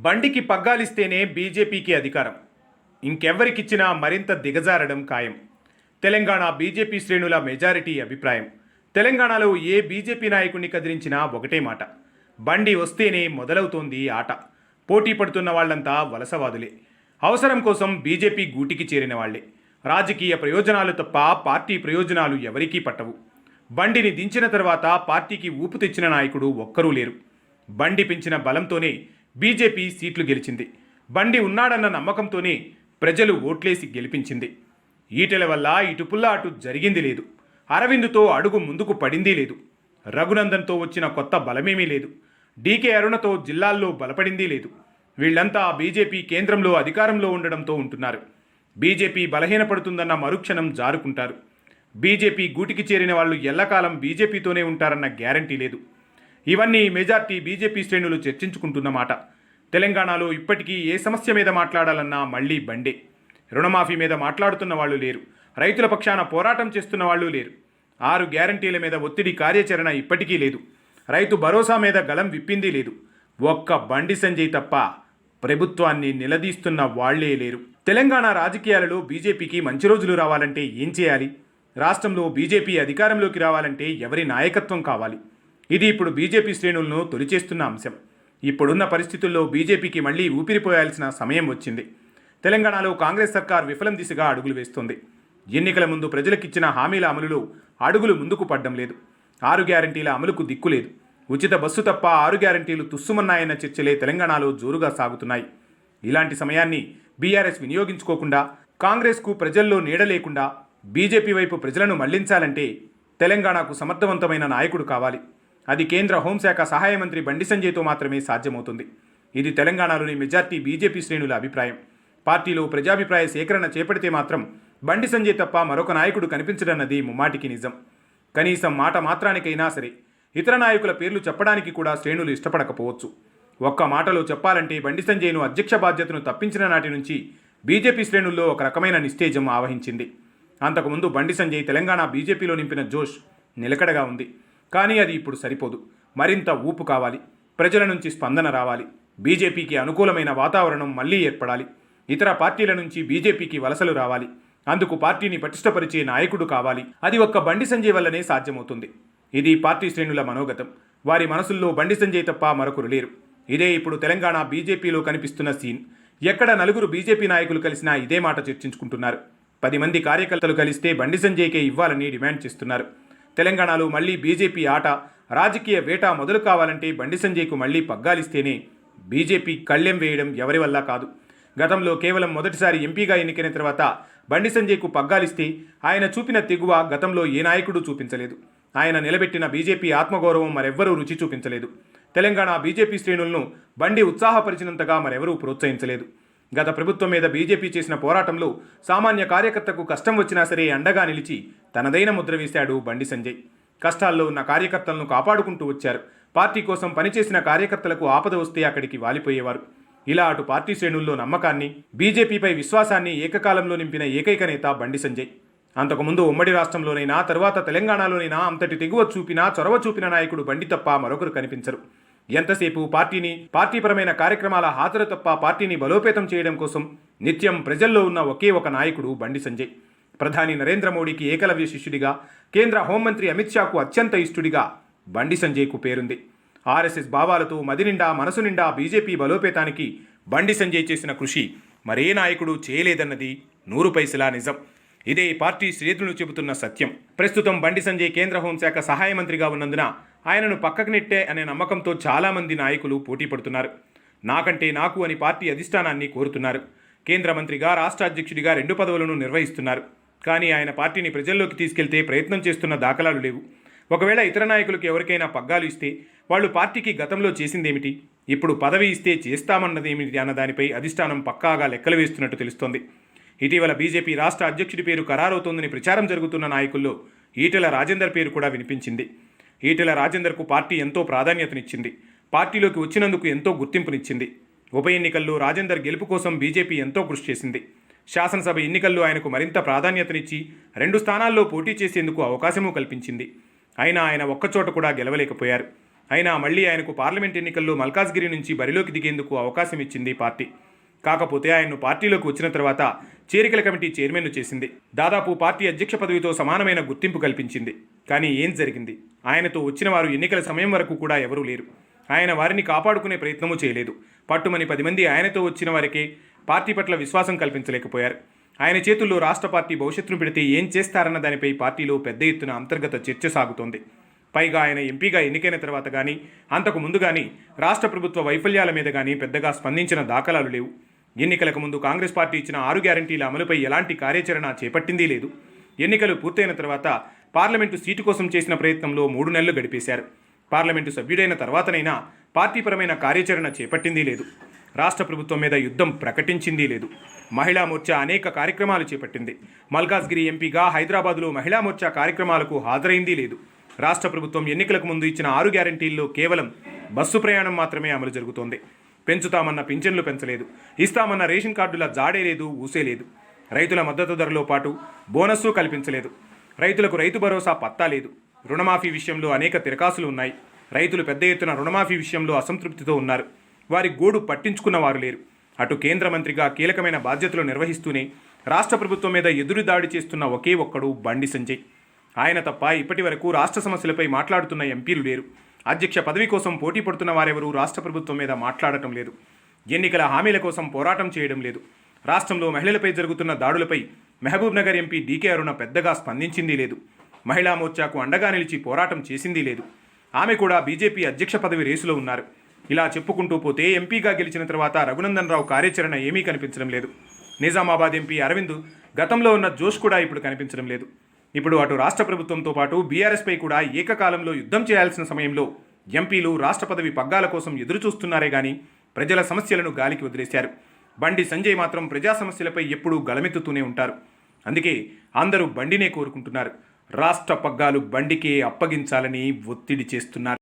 బండికి పగ్గాలిస్తేనే బీజేపీకి అధికారం. ఇంకెవ్వరికిచ్చినా మరింత దిగజారడం ఖాయం. తెలంగాణ బీజేపీ శ్రేణుల మెజారిటీ అభిప్రాయం. తెలంగాణలో ఏ బీజేపీ నాయకుడిని కదిలించినా ఒకటే మాట. బండి వస్తేనే మొదలవుతోంది ఆట. పోటీ పడుతున్న వాళ్ళంతా వలసవాదులే. అవసరం కోసం బీజేపీ గూటికి చేరిన వాళ్ళే రాజకీయ ప్రయోజనాలు తప్ప పార్టీ ప్రయోజనాలు ఎవరికీ పట్టవు. బండిని దించిన తర్వాత పార్టీకి ఊపు తెచ్చిన నాయకుడు ఒక్కరూ లేరు. బండి పెంచిన బలంతోనే బీజేపీ సీట్లు గెలిచింది. బండి ఉన్నాడన్న నమ్మకంతోనే ప్రజలు ఓట్లేసి గెలిపించింది. ఈటెల వల్ల ఇటుపుల్ల అటు జరిగింది లేదు. అరవిందుతో అడుగు ముందుకు పడింది లేదు. రఘునందన్తో వచ్చిన కొత్త బలమేమీ లేదు. డీకే అరుణతో జిల్లాల్లో బలపడింది లేదు. వీళ్ళంతా బీజేపీ కేంద్రంలో అధికారంలో ఉండడంతో ఉంటున్నారు. బీజేపీ బలహీనపడుతుందన్న మరుక్షణం జారుకుంటారు. బీజేపీ గూటికి చేరిన వాళ్ళు ఎల్లకాలం బీజేపీతోనే ఉంటారన్న గ్యారంటీ లేదు. ఇవన్నీ మెజార్టీ బీజేపీ శ్రేణులు చర్చించుకుంటున్నమాట తెలంగాణలో ఇప్పటికీ ఏ సమస్య మీద మాట్లాడాలన్నా మళ్ళీ బండే. రుణమాఫీ మీద మాట్లాడుతున్న వాళ్ళు లేరు. రైతుల పక్షాన పోరాటం చేస్తున్న వాళ్ళు లేరు. ఆరు గ్యారంటీల మీద ఒత్తిడి కార్యాచరణ ఇప్పటికీ లేదు. రైతు భరోసా మీద గలం విప్పింది లేదు. ఒక్క బండి సంజయ్ తప్ప ప్రభుత్వాన్ని నిలదీస్తున్న వాళ్ళే లేరు. తెలంగాణ రాజకీయాలలో బీజేపీకి మంచి రోజులు రావాలంటే ఏం చేయాలి? రాష్ట్రంలో బీజేపీ అధికారంలోకి రావాలంటే ఎవరి నాయకత్వం కావాలి? ఇది ఇప్పుడు బీజేపీ శ్రేణులను తొలిచేస్తున్న అంశం. ఇప్పుడున్న పరిస్థితుల్లో బీజేపీకి మళ్ళీ ఊపిరిపోయాల్సిన సమయం వచ్చింది. తెలంగాణలో కాంగ్రెస్ సర్కార్ విఫలం దిశగా అడుగులు వేస్తోంది. ఎన్నికల ముందు ప్రజలకిచ్చిన హామీల అమలులో అడుగులు ముందుకు పడ్డం లేదు. ఆరు గ్యారంటీల అమలుకు దిక్కులేదు ఉచిత బస్సు తప్ప ఆరు గ్యారంటీలు తుస్సుమన్నాయన్న చర్చలే తెలంగాణలో జోరుగా సాగుతున్నాయి. ఇలాంటి సమయాన్ని బీఆర్ఎస్ వినియోగించుకోకుండా కాంగ్రెస్కు ప్రజల్లో నీడ లేకుండా బీజేపీ వైపు ప్రజలను మళ్ళించాలంటే తెలంగాణకు సమర్థవంతమైన నాయకుడు కావాలి. అది కేంద్ర హోంశాఖ సహాయ మంత్రి బండి సంజయ్తో మాత్రమే సాధ్యమవుతుంది. ఇది తెలంగాణలోని మెజార్టీ బీజేపీ శ్రేణుల అభిప్రాయం. పార్టీలో ప్రజాభిప్రాయ సేకరణ చేపడితే మాత్రం బండి సంజయ్ తప్ప మరొక నాయకుడు కనిపించడన్నది ముమ్మాటికి నిజం. కనీసం మాట మాత్రానికైనా సరే ఇతర నాయకుల పేర్లు చెప్పడానికి కూడా శ్రేణులు ఇష్టపడకపోవచ్చు. ఒక్క మాటలో చెప్పాలంటే బండి సంజయ్ను అధ్యక్ష బాధ్యతను తప్పించిన నాటి నుంచి బీజేపీ శ్రేణుల్లో ఒక రకమైన నిస్తేజం ఆవహించింది. అంతకుముందు బండి సంజయ్ తెలంగాణ బీజేపీలో నింపిన జోష్ నిలకడగా ఉంది. కానీ అది ఇప్పుడు సరిపోదు. మరింత ఊపు కావాలి. ప్రజల నుంచి స్పందన రావాలి. బీజేపీకి అనుకూలమైన వాతావరణం మళ్ళీ ఏర్పడాలి. ఇతర పార్టీల నుంచి బీజేపీకి వలసలు రావాలి. అందుకు పార్టీని పటిష్టపరిచే నాయకుడు కావాలి. అది ఒక్క బండి సంజయ్ వల్లనే సాధ్యమవుతుంది. ఇది పార్టీ శ్రేణుల మనోగతం. వారి మనసుల్లో బండి సంజయ్ తప్ప మరొకరు లేరు. ఇదే ఇప్పుడు తెలంగాణ బీజేపీలో కనిపిస్తున్న సీన్. ఎక్కడ నలుగురు బీజేపీ నాయకులు కలిసినా ఇదే మాట చర్చించుకుంటున్నారు. పది మంది కార్యకర్తలు కలిస్తే బండి సంజయ్కే ఇవ్వాలని డిమాండ్ చేస్తున్నారు. తెలంగాణలో మళ్ళీ బీజేపీ ఆట రాజకీయ వేట మొదలు కావాలంటే బండి సంజయ్కు మళ్ళీ పగ్గాలిస్తేనే బీజేపీ కళ్ళెం వేయడం ఎవరి వల్ల కాదు. గతంలో కేవలం మొదటిసారి ఎంపీగా ఎన్నికైన తర్వాత బండి సంజయ్కు పగ్గాలిస్తే ఆయన చూపిన తెగువ గతంలో ఏ నాయకుడు చూపించలేదు. ఆయన నిలబెట్టిన బీజేపీ ఆత్మగౌరవం మరెవ్వరూ రుచి చూపించలేదు. తెలంగాణ బీజేపీ శ్రేణులను బండి ఉత్సాహపరిచినంతగా మరెవరూ ప్రోత్సహించలేదు. గత ప్రభుత్వం మీద బీజేపీ చేసిన పోరాటంలో సామాన్య కార్యకర్తకు కష్టం వచ్చినా సరే అండగా నిలిచి తనదైన ముద్ర వేశాడు బండి సంజయ్. కష్టాల్లో ఉన్న కార్యకర్తలను కాపాడుకుంటూ వచ్చారు. పార్టీ కోసం పనిచేసిన కార్యకర్తలకు ఆపద వస్తే అక్కడికి వాలిపోయేవారు. ఇలా అటు పార్టీ శ్రేణుల్లో నమ్మకాన్ని బీజేపీపై విశ్వాసాన్ని ఏకకాలంలో నింపిన ఏకైక నేత బండి సంజయ్. అంతకుముందు ఉమ్మడి రాష్ట్రంలోనైనా తరువాత తెలంగాణలోనైనా అంతటి తెగువ చూపినా చొరవ చూపిన నాయకుడు బండి తప్ప మరొకరు కనిపించరు. ఎంతసేపు పార్టీని పార్టీపరమైన కార్యక్రమాల హాజరు తప్ప పార్టీని బలోపేతం చేయడం కోసం నిత్యం ప్రజల్లో ఉన్న ఒకే ఒక నాయకుడు బండి సంజయ్. ప్రధాని నరేంద్ర మోడీకి ఏకలవ్య శిష్యుడిగా కేంద్ర హోంమంత్రి అమిత్ షాకు అత్యంత ఇష్టుడిగా బండి సంజయ్కు పేరుంది. ఆర్ఎస్ఎస్ భావాలతో మది నిండా మనసు నిండా బీజేపీ బలోపేతానికి బండి సంజయ్ చేసిన కృషి మరే నాయకుడు చేయలేదన్నది నూరు పైసలా నిజం. ఇదే పార్టీ శ్రేతులు చెబుతున్న సత్యం. ప్రస్తుతం బండి సంజయ్ కేంద్ర హోంశాఖ సహాయ మంత్రిగా ఉన్నందున ఆయనను పక్కకు నెట్టే అనే నమ్మకంతో చాలామంది నాయకులు పోటీ పడుతున్నారు. నాకంటే నాకు అని పార్టీ అధిష్టానాన్ని కోరుతున్నారు. కేంద్ర మంత్రిగా రాష్ట్ర అధ్యక్షుడిగా రెండు పదవులను నిర్వహిస్తున్నారు. కానీ ఆయన పార్టీని ప్రజల్లోకి తీసుకెళ్తే ప్రయత్నం చేస్తున్న దాఖలాలు లేవు. ఒకవేళ ఇతర నాయకులకు ఎవరికైనా పగ్గాలు ఇస్తే వాళ్ళు పార్టీకి గతంలో చేసిందేమిటి? ఇప్పుడు పదవి ఇస్తే చేస్తామన్నదేమిటి అన్న దానిపై అధిష్టానం పక్కాగా లెక్కలు వేస్తున్నట్టు తెలుస్తోంది. ఇటీవల బీజేపీ రాష్ట్ర అధ్యక్షుడి పేరు ఖరారవుతోందని ప్రచారం జరుగుతున్న నాయకుల్లో ఈటెల రాజేందర్ పేరు కూడా వినిపించింది. ఈటెల రాజేందర్కు పార్టీ ఎంతో ప్రాధాన్యతనిచ్చింది. పార్టీలోకి వచ్చినందుకు ఎంతో గుర్తింపునిచ్చింది. ఉప ఎన్నికల్లో రాజేందర్ గెలుపు కోసం బీజేపీ ఎంతో కృషి చేసింది. శాసనసభ ఎన్నికల్లో ఆయనకు మరింత ప్రాధాన్యతనిచ్చి రెండు స్థానాల్లో పోటీ చేసేందుకు అవకాశము కల్పించింది. అయినా ఆయన ఒక్కచోట కూడా గెలవలేకపోయారు. అయినా మళ్ళీ ఆయనకు పార్లమెంట్ ఎన్నికల్లో మల్కాజ్గిరి నుంచి బరిలోకి దిగేందుకు అవకాశం ఇచ్చింది పార్టీ. కాకపోతే ఆయన్ను పార్టీలోకి వచ్చిన తర్వాత చేరికల కమిటీ చైర్మన్ను చేసింది. దాదాపు పార్టీ అధ్యక్ష పదవితో సమానమైన గుర్తింపు కల్పించింది. కానీ ఏం జరిగింది? ఆయనతో వచ్చిన వారు ఎన్నికల సమయం వరకు కూడా ఎవరూ లేరు. ఆయన వారిని కాపాడుకునే ప్రయత్నము చేయలేదు. పట్టుమని పది మంది ఆయనతో వచ్చిన వారికి పార్టీ పట్ల విశ్వాసం కల్పించలేకపోయారు. ఆయన చేతుల్లో రాష్ట్ర పార్టీ భవిష్యత్తును పెడితే ఏం చేస్తారన్న దానిపై పార్టీలో పెద్ద ఎత్తున అంతర్గత చర్చ సాగుతోంది. పైగా ఆయన ఎంపీగా ఎన్నికైన తర్వాత కానీ అంతకు ముందు కానీ రాష్ట్ర ప్రభుత్వ వైఫల్యాల మీద కానీ పెద్దగా స్పందించిన దాఖలాలు లేవు. ఎన్నికలకు ముందు కాంగ్రెస్ పార్టీ ఇచ్చిన ఆరు గ్యారంటీల అమలుపై ఎలాంటి కార్యాచరణ చేపట్టిందీ లేదు. ఎన్నికలు పూర్తయిన తర్వాత పార్లమెంటు సీటు కోసం చేసిన ప్రయత్నంలో మూడు నెలలు గడిపేశారు. పార్లమెంటు సభ్యుడైన తర్వాతనైనా పార్టీపరమైన కార్యాచరణ చేపట్టింది లేదు. రాష్ట్ర ప్రభుత్వం మీద యుద్ధం ప్రకటించిందీ లేదు. మహిళా మోర్చా అనేక కార్యక్రమాలు చేపట్టింది. మల్కాజ్గిరి ఎంపీగా హైదరాబాదులో మహిళా మోర్చా కార్యక్రమాలకు హాజరైందీ లేదు. రాష్ట్ర ప్రభుత్వం ఎన్నికలకు ముందు ఇచ్చిన ఆరు గ్యారంటీల్లో కేవలం బస్సు ప్రయాణం మాత్రమే అమలు జరుగుతోంది. పెంచుతామన్న పింఛన్లు పెంచలేదు. ఇస్తామన్న రేషన్ కార్డుల జాడే లేదు ఊసే లేదు రైతుల మద్దతు ధరలో పాటు బోనస్సు కల్పించలేదు. రైతులకు రైతు భరోసా పత్తా లేదు. రుణమాఫీ విషయంలో అనేక తిరకాసులు ఉన్నాయి. రైతులు పెద్ద ఎత్తున రుణమాఫీ విషయంలో అసంతృప్తితో ఉన్నారు. వారి గోడు పట్టించుకున్న వారు లేరు. అటు కేంద్ర మంత్రిగా కీలకమైన బాధ్యతలు నిర్వహిస్తూనే రాష్ట్ర ప్రభుత్వం మీద ఎదురు దాడి చేస్తున్న ఒకే ఒక్కడు బండి సంజయ్. ఆయన తప్ప ఇప్పటి వరకు రాష్ట్ర సమస్యలపై మాట్లాడుతున్న ఎంపీలు లేరు. అధ్యక్ష పదవి కోసం పోటీ పడుతున్న వారెవరూ రాష్ట్ర ప్రభుత్వం మీద మాట్లాడటం లేదు. ఎన్నికల హామీల కోసం పోరాటం చేయడం లేదు. రాష్ట్రంలో మహిళలపై జరుగుతున్న దాడులపై మహబూబ్నగర్ ఎంపీ డీకే అరుణ పెద్దగా స్పందించింది లేదు. మహిళా మోర్చాకు అండగా నిలిచి పోరాటం చేసింది లేదు. ఆమె కూడా బీజేపీ అధ్యక్ష పదవి రేసులో ఉన్నారు. ఇలా చెప్పుకుంటూ పోతే ఎంపీగా గెలిచిన తర్వాత రఘునందన్ రావు కార్యాచరణ ఏమీ కనిపించడం లేదు. నిజామాబాద్ ఎంపీ అరవింద్ గతంలో ఉన్న జోష్ కూడా ఇప్పుడు కనిపించడం లేదు. ఇప్పుడు అటు రాష్ట్ర ప్రభుత్వంతో పాటు బీఆర్ఎస్పై కూడా ఏకకాలంలో యుద్ధం చేయాల్సిన సమయంలో ఎంపీలు రాష్ట్ర పదవి పగ్గాల కోసం ఎదురుచూస్తున్నారే కానీ గాని ప్రజల సమస్యలను గాలికి వదిలేశారు. బండి సంజయ్ మాత్రం ప్రజా సమస్యలపై ఎప్పుడూ గళమెత్తుతూనే ఉంటారు. అందుకే అందరూ బండినే కోరుకుంటున్నారు. రాష్ట్ర పగ్గాలు బండికే అప్పగించాలని ఒత్తిడి చేస్తున్నారు.